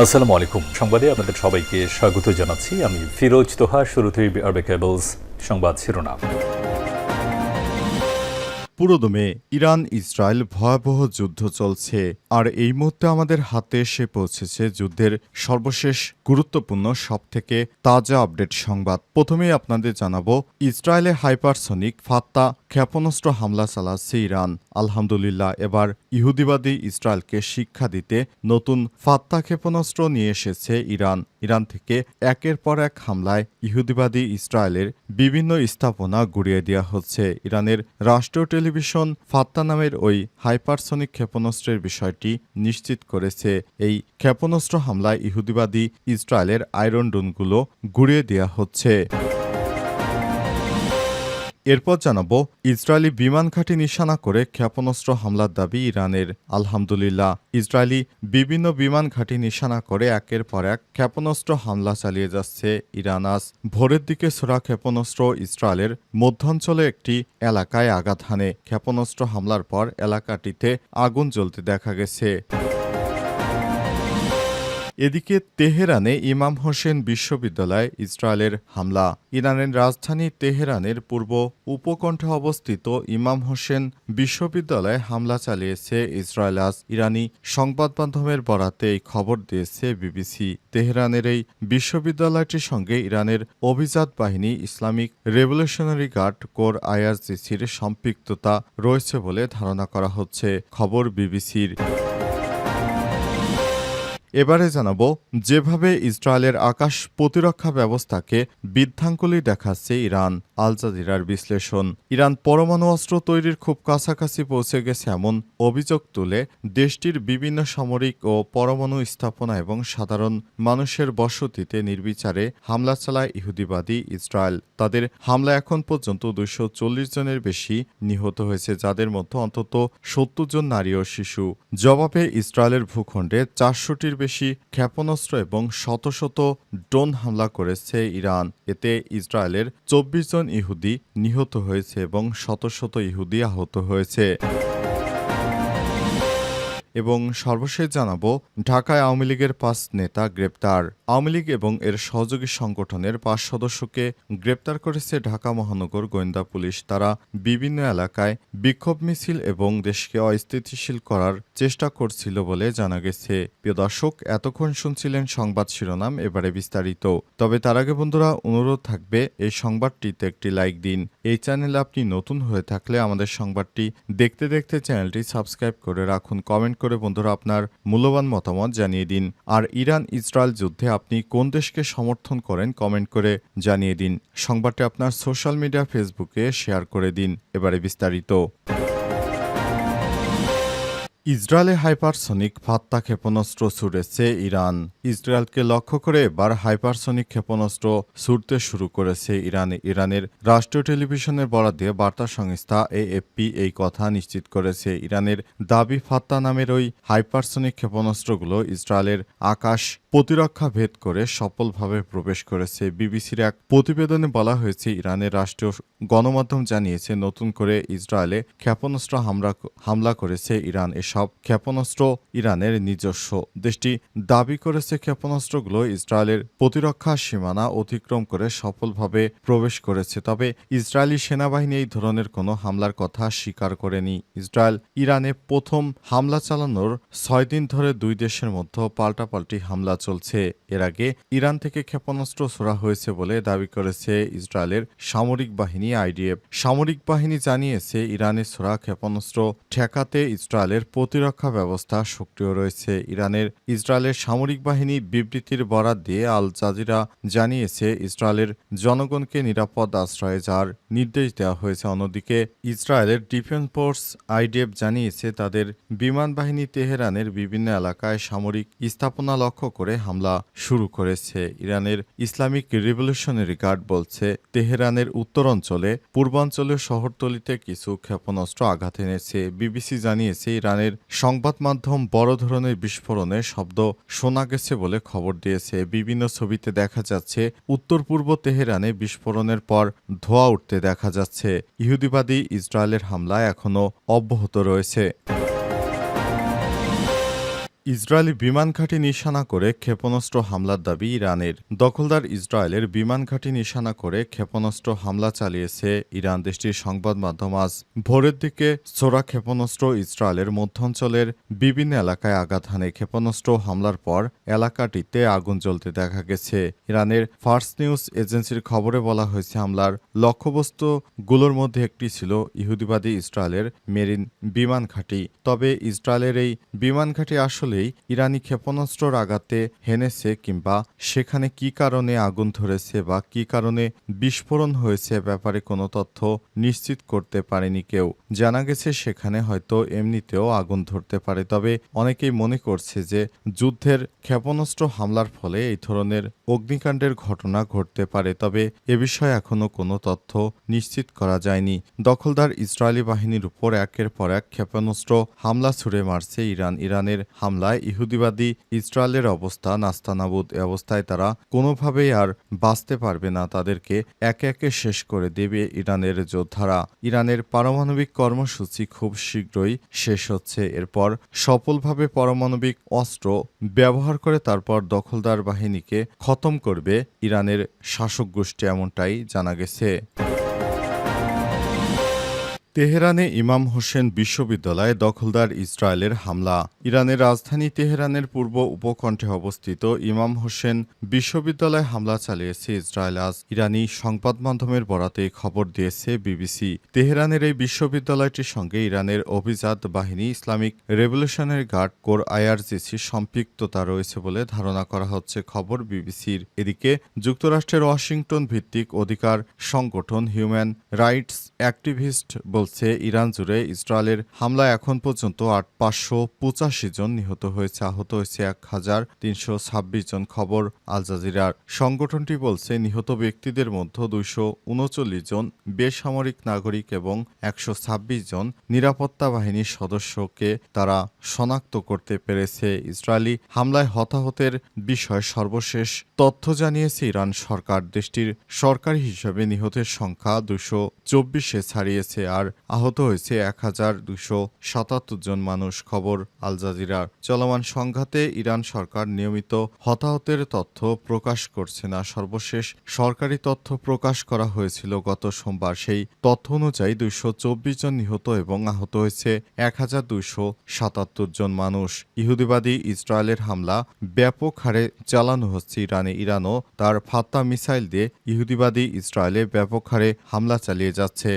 আসসালামু আলাইকুম। সংবাদে আপনাদের সবাইকে স্বাগত জানাচ্ছি। আমি ফিরোজ তোহা শুরুতেই আরবে কেবলস সংবাদ শিরোনাম। পুরোদমে ইরান ইসরায়েল ভয়াবহ যুদ্ধ চলছে। আর এই মুহূর্তে আমাদের হাতে এসে পৌঁছেছে যুদ্ধের সর্বশেষ গুরুত্বপূর্ণ, সবথেকে তাজা আপডেট সংবাদ। প্রথমেই আপনাদের জানাব, ইসরায়েলে হাইপারসনিক ফাত্তা ক্ষেপণাস্ত্র হামলা চালাচ্ছে ইরান। আলহামদুলিল্লাহ, এবার ইহুদিবাদী ইসরায়েলকে শিক্ষা দিতে নতুন ফাত্তা ক্ষেপণাস্ত্র নিয়ে এসেছে ইরান। ইরান থেকে একের পর এক হামলায় ইহুদিবাদী ইসরায়েলের বিভিন্ন স্থাপনা গুড়িয়ে দেওয়া হচ্ছে। ইরানের রাষ্ট্রীয় টেলিভিশন ফাত্তা নামের ওই হাইপারসনিক ক্ষেপণাস্ত্রের বিষয়টি নিশ্চিত করেছে। এই ক্ষেপণাস্ত্র হামলায় ইহুদিবাদী ইসরায়েলের আয়রন ডোনগুলো গুড়িয়ে দেওয়া হচ্ছে। এরপর জানাব, ইসরায়েলি বিমান ঘাঁটি নিশানা করে ক্ষেপণাস্ত্র হামলার দাবি ইরানের। আলহামদুলিল্লাহ, ইসরায়েলি বিভিন্ন বিমান ঘাঁটি নিশানা করে একের পর এক ক্ষেপণাস্ত্র হামলা চালিয়ে যাচ্ছে ইরান। আজ ভোরের দিকে ছোড়া ক্ষেপণাস্ত্র ইসরায়েলের মধ্যাঞ্চলে একটি এলাকায় আঘাত হানে। ক্ষেপণাস্ত্র হামলার পর এলাকাটিতে আগুন জ্বলতে দেখা গেছে। এদিকে তেহরানে ইমাম হোসেন বিশ্ববিদ্যালয়ে ইসরায়েলের হামলা। ইরানের রাজধানী তেহরানের পূর্ব উপকণ্ঠে অবস্থিত ইমাম হোসেন বিশ্ববিদ্যালয়ে হামলা চালিয়েছে ইসরায়েল আজ ইরানি সংবাদ মাধ্যমের বরাতে এই খবর দিয়েছে বিবিসি। তেহরানের এই বিশ্ববিদ্যালয়টির সঙ্গে ইরানের অভিজাত বাহিনী ইসলামিক রেভলিউশনারি গার্ড কোর আইআরজিসির সম্পৃক্ততা রয়েছে বলে ধারণা করা হচ্ছে, খবর বিবিসির। এবারে জানাব, যেভাবে ইসরায়েলের আকাশ প্রতিরক্ষা ব্যবস্থাকে বিধ্বাঙ্গুলি দেখাচ্ছে ইরান। আল জাজিরার বিশ্লেষণ, ইরান পরমাণু অস্ত্র তৈরির খুব কাছাকাছি পৌঁছে গেছে এমন অভিযোগ তুলে দেশটির বিভিন্ন সামরিক ও পরমাণু স্থাপনা এবং সাধারণ মানুষের বসতিতে নির্বিচারে হামলা চালায় ইহুদিবাদী ইসরায়েল। তাদের হামলা এখন পর্যন্ত চল্লিশ জনের বেশি নিহত হয়েছে, যাদের মধ্যে অন্তত সত্তর জন নারী ও শিশু। জবাবে ইসরায়েলের ভূখণ্ডে চারশোটির বেশি ক্ষেপণাস্ত্র এবং শত শত ড্রোন হামলা করেছে ইরান। এতে ইসরায়েলের চব্বিশ জন ইহুদি নিহত হয়েছে এবং শত শত ইহুদি আহত হয়েছে। এবং সর্বশেষ জানাব, ঢাকায় আওয়ামী লীগের পাঁচ নেতা গ্রেপ্তার। আওয়ামী লীগ এবং এর সহযোগী সংগঠনের পাঁচ সদস্যকে গ্রেপ্তার করেছে ঢাকা মহানগর গোয়েন্দা পুলিশ। তারা বিভিন্ন এলাকায় বিক্ষোভ মিছিল এবং দেশকে অস্থিতিশীল করার চেষ্টা করছিল বলে জানা গেছে। প্রিয় দর্শক, এতক্ষণ শুনছিলেন সংবাদ শিরোনাম, এবারে বিস্তারিত। তবে তার আগে বন্ধুরা, অনুরোধ থাকবে, এই সংবাদটিতে একটি লাইক দিন। এই চ্যানেলে আপনি নতুন হয়ে থাকলে আমাদের সংবাদটি দেখতে দেখতে চ্যানেলটি সাবস্ক্রাইব করে রাখুন। কমেন্ট করে বন্ধুরা আপনার মূল্যবান মতামত জানিয়ে দিন। আর ইরান ইসরায়েল যুদ্ধে আপনি কোন দেশকে সমর্থন করেন কমেন্ট করে জানিয়ে দিন। সংবাদটি আপনার সোশ্যাল মিডিয়া, ফেসবুকে শেয়ার করে দিন। এবারে বিস্তারিত। ইসরায়েলে হাইপারসনিক ফাত্তা ক্ষেপণাস্ত্র ছুড়েছে ইরান। ইসরায়েলকে লক্ষ্য করে এবার হাইপারসনিক ক্ষেপণাস্ত্র ছুড়তে শুরু করেছে ইরানে। ইরানের রাষ্ট্রীয় টেলিভিশনের বরাদ দিয়ে বার্তা সংস্থা এএফপি এই কথা নিশ্চিত করেছে। ইরানের দাবি ফাত্তা নামের ওই হাইপারসনিক ক্ষেপণাস্ত্রগুলো ইসরায়েলের আকাশ প্রতিরক্ষা ভেদ করে সফলভাবে প্রবেশ করেছে বিবিসির এক প্রতিবেদনে বলা হয়েছে, ইরানের রাষ্ট্রীয় গণমাধ্যম জানিয়েছে, নতুন করে ইসরায়েলে ক্ষেপণাস্ত্র হামলা হামলা করেছে ইরান। এসব ক্ষেপণাস্ত্র ইরানের নিজস্ব। দেশটি দাবি করেছে ক্ষেপণাস্ত্রগুলো ইসরায়েলের প্রতিরক্ষা সীমানা অতিক্রম করে সফলভাবে প্রবেশ করেছে। তবে ইসরায়েলি সেনাবাহিনী এই ধরনের কোনো হামলার কথা স্বীকার করেনি। ইসরায়েল, ইরানে প্রথম হামলা চালানোর ছয় দিন ধরে দুই দেশের মধ্যে পাল্টাপাল্টি হামলা চলছে। এর আগে ইরান থেকে ক্ষেপণাস্ত্র ছোড়া হয়েছে বলে দাবি করেছে ইসরায়েলের সামরিক বাহিনী আইডিএফ। সামরিক বাহিনী জানিয়েছে ইরানের ছোড়া ক্ষেপণাস্ত্র ঠেকাতে ইসরায়েলের প্রতিরক্ষা ব্যবস্থা সক্রিয় রয়েছে। ইরানের ইসরায়েলের সামরিক বাহিনী বিবৃতির বরাত দিয়ে আল জাজিরা জানিয়েছে, ইসরায়েলের জনগণকে নিরাপদ আশ্রয়ে যাওয়ার নির্দেশ দেওয়া হয়েছে। অন্যদিকে, ইসরায়েলের ডিফেন্স ফোর্স আইডিএফ জানিয়েছে, তাদের বিমান বাহিনী তেহরানের বিভিন্ন এলাকায় সামরিক স্থাপনা লক্ষ্য করে হামলা শুরু করেছে। ইরানের ইসলামিক রিভলিউশনারি গার্ড বলছে, তেহরানের উত্তরাঞ্চলে পূর্বাঞ্চলীয় শহরতলিতে কিছু ক্ষেপণাস্ত্র আঘাত এনেছে। বিবিসি জানিয়েছে, ইরানের সংবাদ মাধ্যম বড় ধরনের বিস্ফোরণের শব্দ শোনা গেছে বলে খবর দিয়েছে। বিভিন্ন ছবিতে দেখা যাচ্ছে উত্তর পূর্ব তেহরানে বিস্ফোরণের পর ধোঁয়া উঠতে দেখা যাচ্ছে। ইহুদিবাদী ইসরায়েলের হামলা এখনও অব্যাহত রয়েছে। ইসরায়েলি বিমান ঘাঁটি নিশানা করে ক্ষেপণাস্ত্র হামলার দাবি ইরানের। দখলদার ইসরায়েলের বিমান ঘাঁটি নিশানা করে ক্ষেপণাস্ত্র হামলা চালিয়েছে ইরান দেশটির সংবাদ মাধ্যম আজ। ভোরের দিকে সোরা ক্ষেপণাস্ত্র ইসরায়েলের মধ্যাঞ্চলের বিভিন্ন এলাকায় আঘাত হানে ক্ষেপণাস্ত্র হামলার পর এলাকাটিতে আগুন জ্বলতে দেখা গেছে। ইরানের ফার্স্ট নিউজ এজেন্সির খবরে বলা হয়েছে, হামলার লক্ষ্যবস্তুগুলোর মধ্যে একটি ছিল ইহুদিবাদী ইসরায়েলের মেরিন বিমান ঘাঁটি। তবে ইসরায়েলের এই বিমান ঘাঁটি আসলেই ইরানি ক্ষেপণাস্ত্রর আঘাতে হেনেছে কিংবা সেখানে কি কারণে আগুন ধরেছে বা কি কারণে বিস্ফোরণ হয়েছে ব্যাপারে কোনো তথ্য নিশ্চিত করতে পারেনি কেউ। জানা গেছে সেখানে হয়তো এমনিতেও আগুন ধরতে পারে। তবে অনেকেই মনে করছে যে যুদ্ধের ক্ষেপণাস্ত্র হামলার ফলে এই ধরনের অগ্নিকাণ্ডের ঘটনা ঘটতে পারে। তবে এ বিষয়ে এখনও কোনো তথ্য নিশ্চিত করা যায়নি। দখলদার ইসরায়েলি বাহিনীর উপর একের পর এক ক্ষেপণাস্ত্র হামলা ছুড়ে মারছে ইরান। ইরানের হামলায় ইহুদিবাদী ইসরায়েলের অবস্থা নাস্তানাবুদ অবস্থায় তারা কোনোভাবেই আর বাঁচতে পারবে না তাদেরকে একে একে শেষ করে দেবে ইরানের যোদ্ধারা। ইরানের পারমাণবিক কর্মসূচি খুব শীঘ্রই শেষ হচ্ছে। এরপর সফলভাবে পারমাণবিক অস্ত্র ব্যবহার করে তারপর দখলদার বাহিনীকে খতম করবে ইরানের শাসক গোষ্ঠী এমনটাই জানা গেছে। তেহরানে ইমাম হোসেন বিশ্ববিদ্যালয়ে দখলদার ইসরায়েলের হামলা। ইরানের রাজধানী তেহরানের পূর্ব উপকণ্ঠে অবস্থিত ইমাম হোসেন বিশ্ববিদ্যালয়ে হামলা চালিয়েছে ইসরায়েল। আজ ইরানি সংবাদ মাধ্যমের বরাতে খবর দিয়েছে বিবিসি। তেহরানের এই বিশ্ববিদ্যালয়টির সঙ্গে ইরানের অভিজাত বাহিনী Islamic revolutionary guard corps IRGC সম্পৃক্ততা রয়েছে বলে ধারণা করা হচ্ছে খবর বিবিসির। এদিকে যুক্তরাষ্ট্রের ওয়াশিংটন ভিত্তিক অধিকার সংগঠন হিউম্যান রাইটস অ্যাক্টিভিস্ট বলছে ইরান জুড়ে। ইসরায়েলের হামলায় এখন পর্যন্ত আট পাঁচশো পঁচাশি জন নিহত হয়েছে, আহত হয়েছে এক হাজার তিনশো ছাব্বিশ জন খবর আল জাজিরার। সংগঠনটি বলছে, নিহত ব্যক্তিদের মধ্যে দুইশো উনচল্লিশ জন বেসামরিক নাগরিক এবং একশো ছাব্বিশ জন নিরাপত্তা বাহিনীর সদস্যকে তারা শনাক্ত করতে পেরেছে। ইসরায়েলি হামলায় হতাহতের বিষয়ে সর্বশেষ তথ্য জানিয়েছে ইরান সরকার। দেশটির সরকারি হিসাবে নিহতের সংখ্যা দুশো চব্বিশে ছাড়িয়েছে, আর আহত হয়েছে এক হাজার দুশো সাতাত্তর জন মানুষ, খবর আল জাজিরার চলমান সংঘাতে ইরান সরকার নিয়মিত হতাহতের তথ্য প্রকাশ করছে না। সর্বশেষ সরকারি তথ্য প্রকাশ করা হয়েছিল গত সোমবার। সেই তথ্য অনুযায়ী দুইশো চব্বিশ জন নিহত এবং আহত হয়েছে এক হাজার দুইশো সাতাত্তর জন মানুষ। ইহুদিবাদী ইসরায়েলের হামলা ব্যাপক হারে চালানো হচ্ছে ইরানে। ইরানও তার ফাত্তা মিসাইল দিয়ে ইহুদিবাদী ইসরায়েলে ব্যাপক হারে হামলা চালিয়ে যাচ্ছে।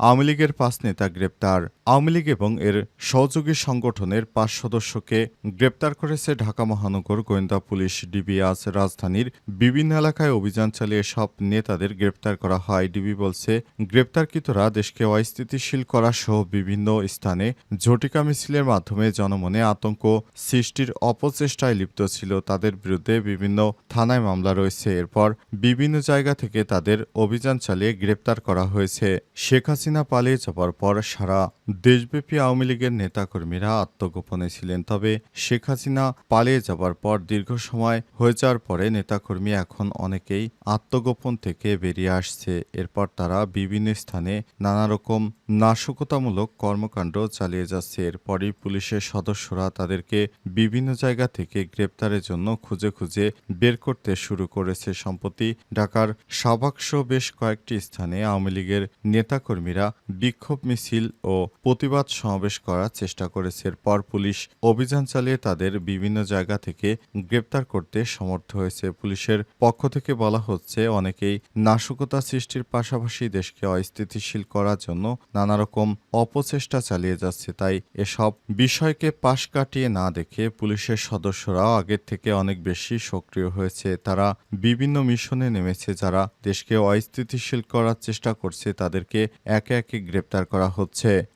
আওয়ামী লীগের পাঁচ নেতা গ্রেপ্তার। আওয়ামী লীগ এবং এর সহযোগী সংগঠনের পাঁচ সদস্যকে গ্রেপ্তার করেছে ঢাকা মহানগর গোয়েন্দা পুলিশ ডিবি আজ রাজধানীর বিভিন্ন এলাকায় অভিযান চালিয়ে সব নেতাদের গ্রেপ্তার করা হয়। ডিবি বলছে, গ্রেপ্তারকৃতরা দেশকে অস্থিতিশীল করা সহ বিভিন্ন স্থানে ঝটিকা মিছিলের মাধ্যমে জনমনে আতঙ্ক সৃষ্টির অপচেষ্টায় লিপ্ত ছিল। তাদের বিরুদ্ধে বিভিন্ন থানায় মামলা রয়েছে। এরপর বিভিন্ন জায়গা থেকে তাদের অভিযান চালিয়ে গ্রেপ্তার করা হয়েছে। শেখ হাসিনা পালিয়ে যাবার পর সারা দেশব্যাপী আওয়ামী লীগের নেতাকর্মীরা আত্মগোপনে ছিলেন, তবে শেখ হাসিনা পালিয়ে যাবার পর দীর্ঘ সময় হয়ে যাওয়ার পরে নেতাকর্মী এখন অনেকেই আত্মগোপন থেকে বেরিয়ে আসছে। এরপর তারা বিভিন্ন স্থানে নানা রকম নাশকতামূলক কর্মকাণ্ড চালিয়ে যাচ্ছে। এরপরই পুলিশের সদস্যরা তাদেরকে বিভিন্ন জায়গা থেকে গ্রেপ্তারের জন্য খুঁজে খুঁজে বের করতে শুরু করেছে। সম্প্রতি ঢাকার সাবাকস বেশ কয়েকটি স্থানে আওয়ামী লীগের নেতাকর্মীরা বিক্ষোভ মিছিল ও প্রতিবাদ সমাবেশ করার চেষ্টা করেছে। এরপর পুলিশ অভিযান চালিয়ে তাদের বিভিন্ন জায়গা থেকে গ্রেপ্তার করতে সমর্থ হয়েছে। পুলিশের পক্ষ থেকে বলা হচ্ছে, অনেকেই নাশকতা সৃষ্টির পাশাপাশি দেশকে অস্থিতিশীল করার জন্য নানা রকম অপচেষ্টা চালিয়ে যাচ্ছে। তাই এসব বিষয়কে পাশ কাটিয়ে না দেখে পুলিশের সদস্যরাও আগের থেকে অনেক বেশি সক্রিয় হয়েছে। তারা বিভিন্ন মিশনে নেমেছে, যারা দেশকে অস্থিতিশীল করার চেষ্টা করছে। তাদেরকে একে একে গ্রেপ্তার করা হচ্ছে।